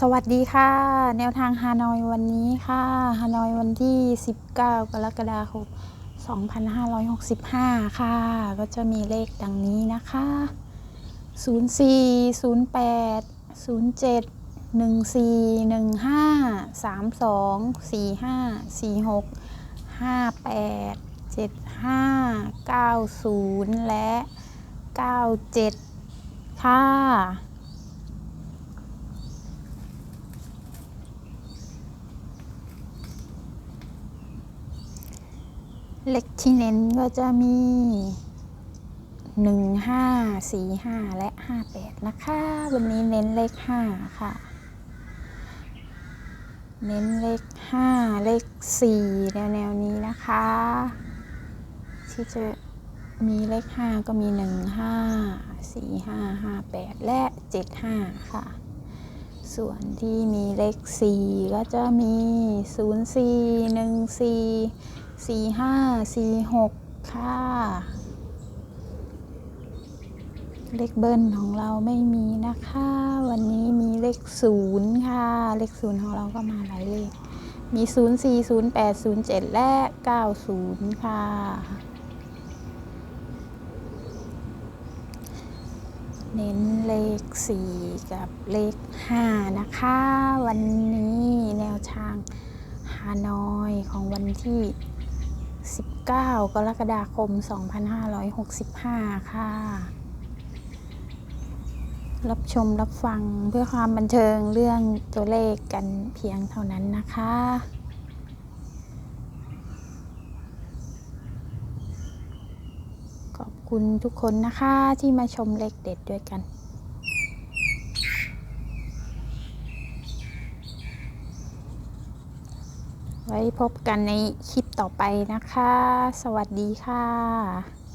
สวัสดีค่ะ แนวทางฮานอยวันนี้ค่ะฮานอยวันที่ 19 กรกฎาคม 2565 ค่ะ ก็จะมีเลขดังนี้นะคะ 04 08 07 14 15 32 45 46 58 75 90 และ 97 ค่ะ เลขที่เน้นก็จะมี 1 5 4 5 และ 58 นะคะ วันนี้เน้นเลข 5 ค่ะ เน้นเลข 5 เลข 4 แนวแนวๆนี้นะคะ ที่จะมีเลข 5 ก็มี 1 5 4 5 5 8 และ 7 5 ค่ะ ส่วนที่มีเลข 4 ก็จะมี 0 4 1 4 4 5 4 6ค่ะ เลขเบิ้ลของเราไม่มีนะคะ วันนี้มีเลข0ค่ะ เลข0ของเราก็มาหลายเลข มี0 4 0 8 0 7และ90ค่ะเน้นเลข 4 กับเลข 5 นะคะ วันนี้แนวทางฮานอยของวันที่ 19 กรกฎาคม 2565 ค่ะ รับชมรับฟังเพื่อความบันเทิงเรื่องตัวเลขกันเพียงเท่านั้นนะคะ ขอบคุณทุกคนนะคะที่มาชมเลขเด็ดด้วยกัน ไว้พบกันในคลิปต่อไปนะคะ สวัสดีค่ะ